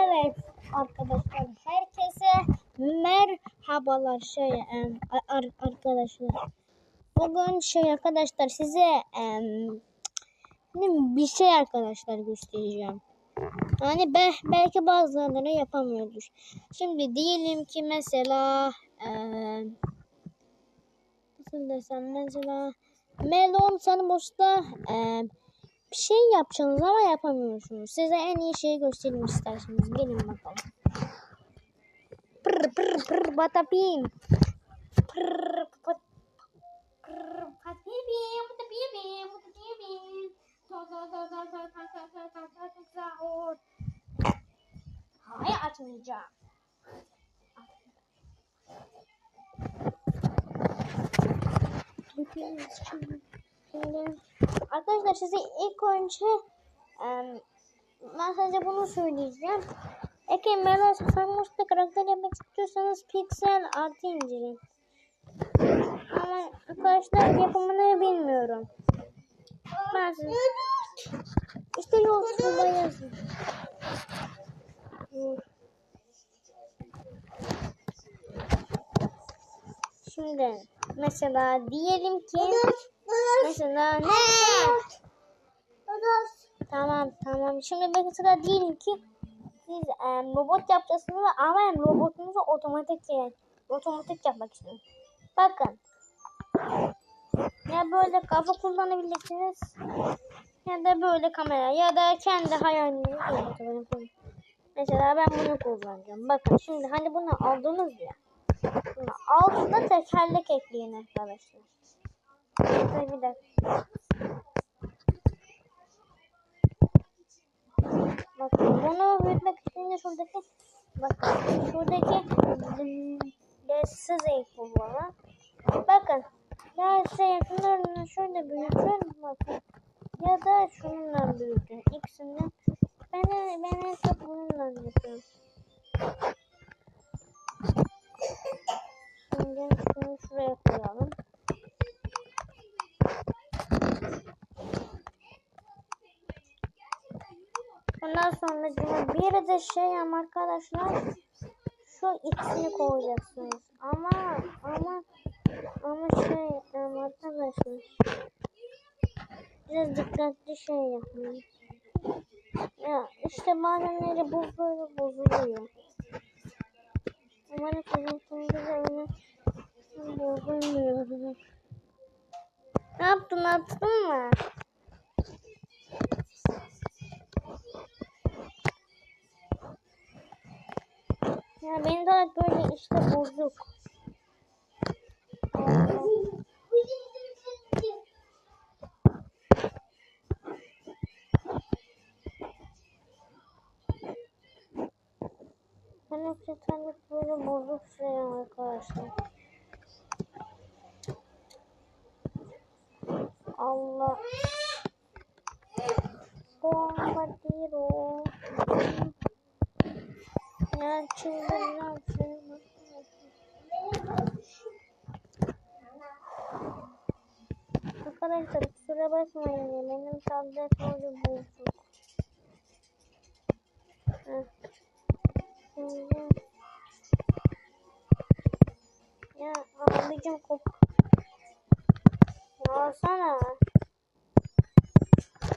Evet arkadaşlar herkese merhabalar şey arkadaşlar. Bugün şey arkadaşlar size bir şey arkadaşlar göstereceğim. Yani be, belki bazıları yapamıyordur. Şimdi diyelim ki mesela em, nasıl desem mesela Melon Sanbos'ta em, bir şey yapacaksınız ama yapamıyorsunuz. Size en iyi şeyi göstereyim isterseniz. Gelin bakalım. Pır pır pır batapim. Pır pat pır patibim patibim patibim. Hayır atmayacağım. Atmayacağım. Şimdi Arkadaşlar size ilk önce em, ben sadece bunu söyleyeceğim. Ekin Melos Samus'ta karakter yapmak istiyorsanız Pixel artı indirin. Ama arkadaşlar yapımını bilmiyorum. Ben size... İşte YouTube'da yazın. Şimdi mesela diyelim ki mesela ne? Tamam tamam. Şimdi mesela diyelim ki siz em, robot yapacaksınız ama em, robotunuzu otomatik yani, otomatik yapmak istiyorsunuz. Bakın. Ya böyle kafa kullanabilirsiniz ya da böyle kamera ya da kendi hayalinizi. Mesela ben bunu kullanacağım. Bakın şimdi hani bunu aldınız ya. Altında tekerlek ekleyin arkadaşlar. Dur. Bakın bunu büyütmek için de şuradaki bakın şuradaki lessiz ekli bana. Bakın ya size yakınlarını şöyle büyütün bakın. Ya da şununla büyütün. İkisinden. Ben, ben en çok bununla yapıyorum. Şimdi şunu şuraya koyalım. Ondan sonra bir de şey ama arkadaşlar şu ikisini koyacaksınız. Ama ama ama şey ama arkadaşlar biraz dikkatli şey yapın. Ya işte bazenleri bu böyle bozuluyor. Umarım sizin sonunda da öyle bozulmuyor. Ne yaptın attın mı? Ya benim de böyle işte bozuk. Benim zaten böyle bozuk şey arkadaşlar. Allah. Bombardiro. Çıldıracağım seni. Arkadaşlar kusura bakmayın ya benim tablet böyle bozuk. Şimdi. Ya abicim kop. Alsana.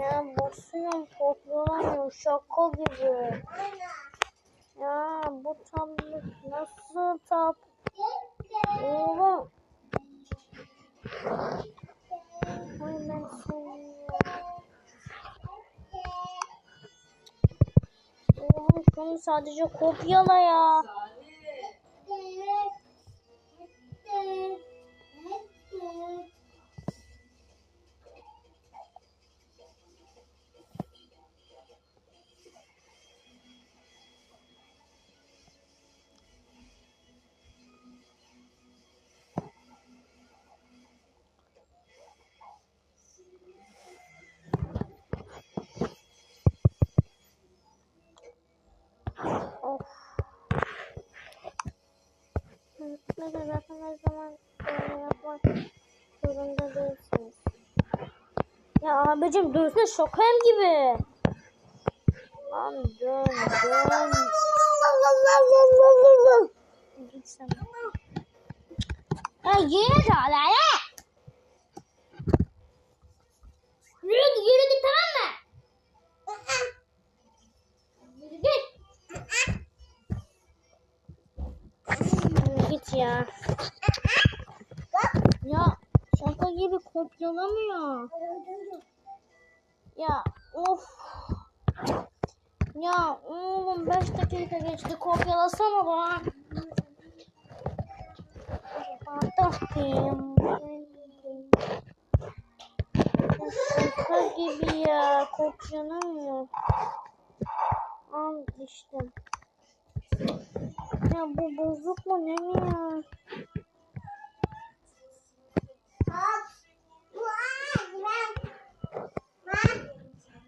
Ya basıyorum kopyalamıyor şaka gibi. Ya bu tablet nasıl tab? Oğlum. Ay. Oğlum sadece kopyala ya. bacım dönsene şokem gibi. Lan dön dön. Ya yine de alaya. Yürü git yürü git tamam mı? Yürü git. Yürü git ya. Ya şaka gibi kopyalamıyor. Ya of. Ya oğlum 5 dakika geçti kopyalasana lan. Patlatayım. Şaka gibi ya kopyalamıyor. Al işte. Ya bu bozuk mu ne mi ya?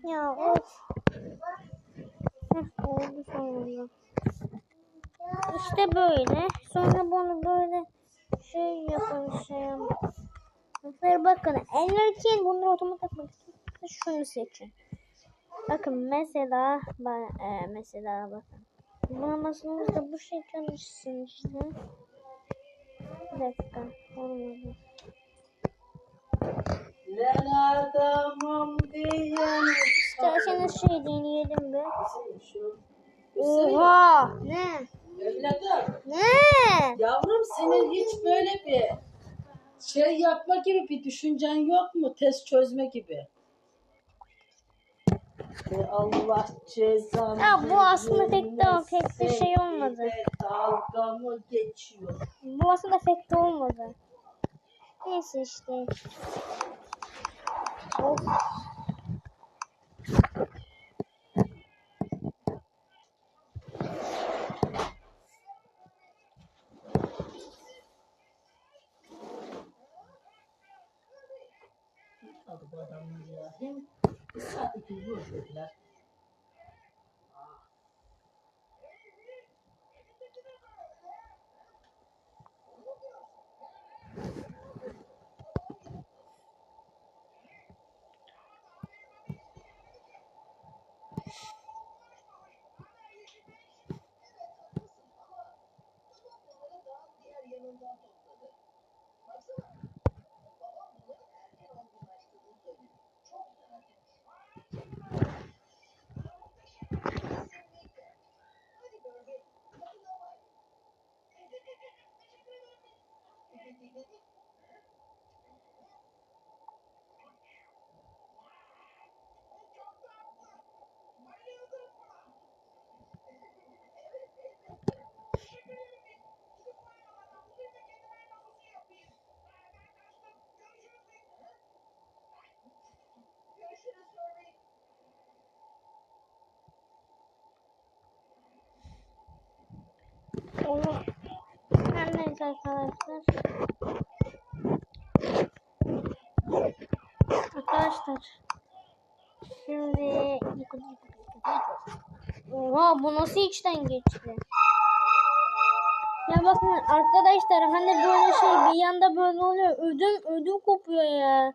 Ya of. Heh, oldu sonunda. İşte böyle. Sonra bunu böyle şey şey. Mesela bakın ellerken bunları otomatik yapmak için şunu seçin. Bakın mesela ben e, mesela bakın. Bulamazsınız da bu şey çalışsın işte. Bir dakika. Olmadı. Ben adamım diyen İsterseniz şey deneyelim be. Oha! Ne? evladım, Ne? yavrum senin hiç böyle bir şey yapma gibi bir düşüncen yok mu? Test çözme gibi. Ey Allah cezanı. Ya bu aslında pek de- pek de şey olmadı. Seninle Dalga mı geçiyor? Bu aslında efekti olmadı. Neyse işte. Of. Ya. Hem duyuyor dediler. Onu neyse arkadaşlar. Arkadaşlar. Şimdi Oha bu nasıl içten geçti? Ya bakın arkadaşlar hani böyle şey bir yanda böyle oluyor. Ödüm ödüm kopuyor ya.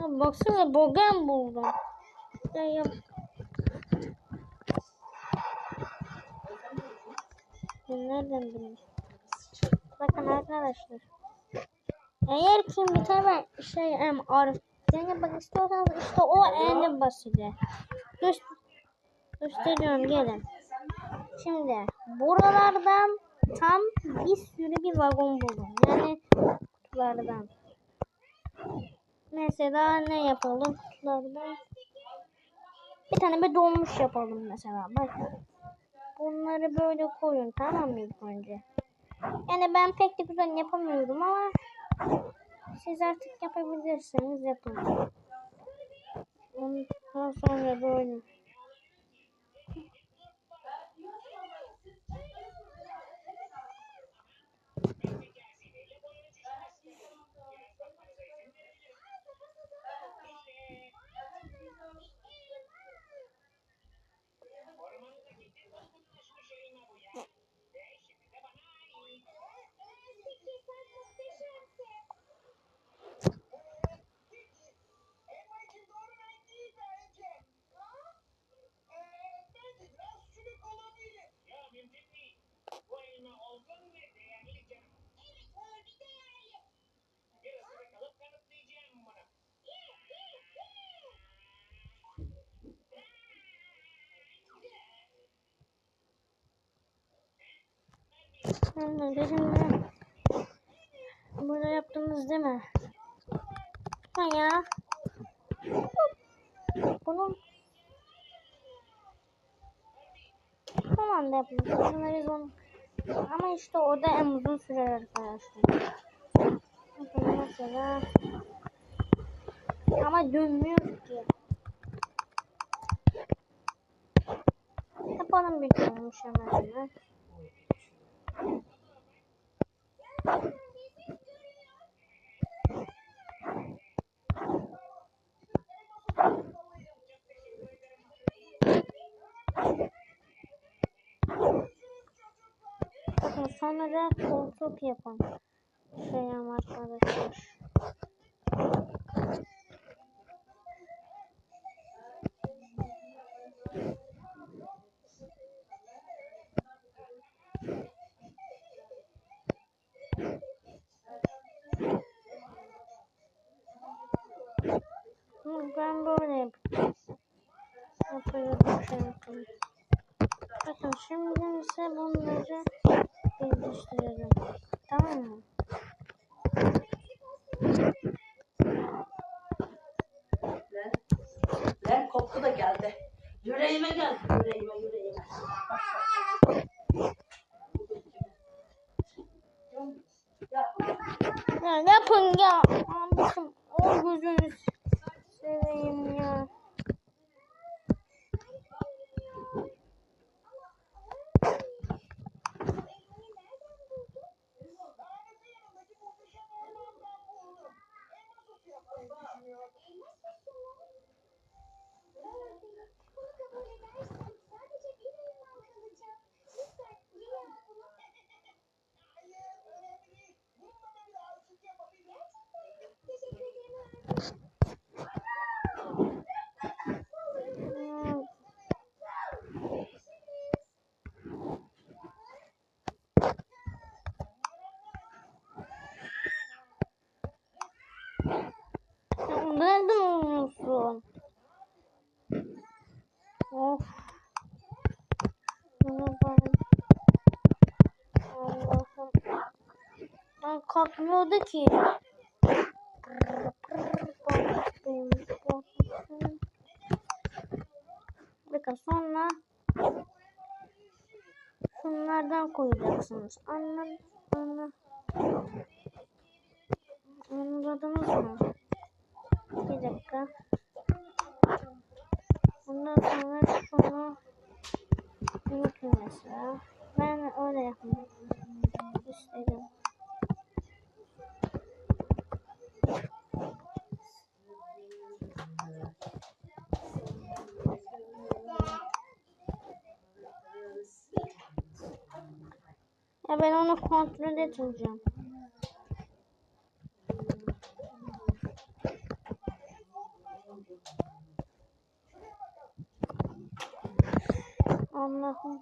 Ha, baksana bogen buldum. Ya, ya. Nereden bileyim? Bakın arkadaşlar. Eğer kim bir tane şey em arif yani bak istiyorsanız işte o en basiti. Göster gösteriyorum gelin. Şimdi buralardan tam bir sürü bir vagon buldum. Yani kutulardan. Mesela ne yapalım kutulardan? Bir tane bir dolmuş yapalım mesela. Bakın. Bunları böyle koyun tamam mı ilk önce? Yani ben pek de güzel yapamıyorum ama siz artık yapabilirseniz yapın. Ondan sonra böyle. Bizimle burada yaptınız değil mi? Ha ya. Bunun son anda yapıyoruz. Ama işte o da en uzun sürer arkadaşlar. Mesela ama dönmüyor ki. Yapalım bir dönmüş hemen sonra koltuk yapan şey ama arkadaşlar. Yapıyorum şey yapayım. Bakın şimdi ise bunları birleştirelim. Tamam mı? Lan, lan koptu da geldi. Yüreğime geldi. Yüreğime yüreğime. Bak, bak, bak. Ya, Ya yapın ya. Anlasın. O gözünü seveyim ya. Hmm, Ya nereden olmuyorsun? Of. Şuna bak. Allah'ım. Lan kalkmıyordu ki. Bakın sonra şunlardan koyacaksınız. Anladın mı? Anladınız mı? Bir dakika. Bundan sonra şunu unutun mesela. Ben öyle yapmak istedim. Ya ben onu kontrol edeceğim. Allah'ım.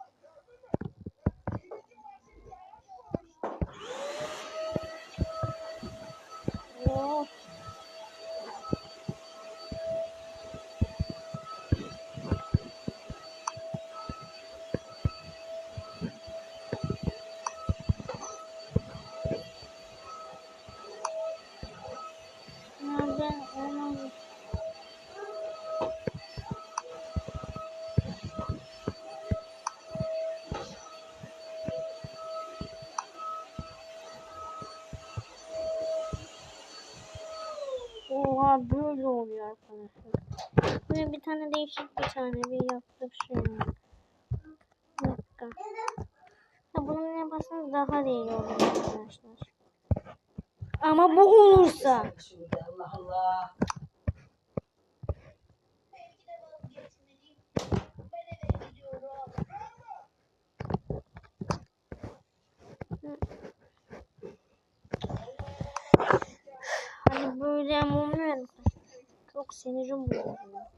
Oh. Tane değişik bir tane bir yaptık şey. Bir dakika. Ya bunu yaparsanız daha da iyi olur arkadaşlar. Ama bu olursa. Allah Allah. Hani böyle ama olmuyor. Çok sinirim bozuluyor.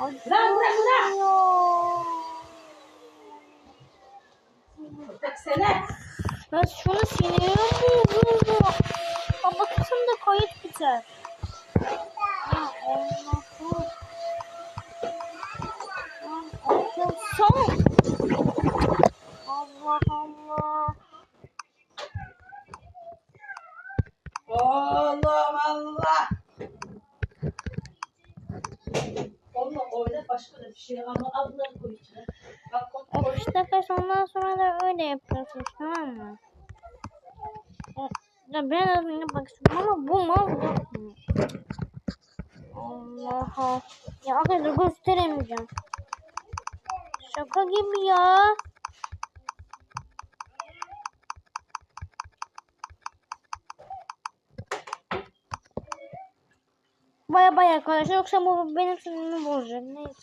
ay, Bırak, bırak, bırak. seni. Ben şunu sinirim bozuldu. Kapatırsam da kayıt biter. Şey ama adları koy içine. Bak işte kız ondan sonra da öyle yapıyorsunuz tamam mı? Ya, ya ben az önce bak istiyorum ama bu mal yapmıyor. Allah'a. Ya arkadaşlar gösteremeyeceğim. Şaka gibi ya. Baya baya arkadaşlar yoksa bu benim sinirimi bozacak. Neyse.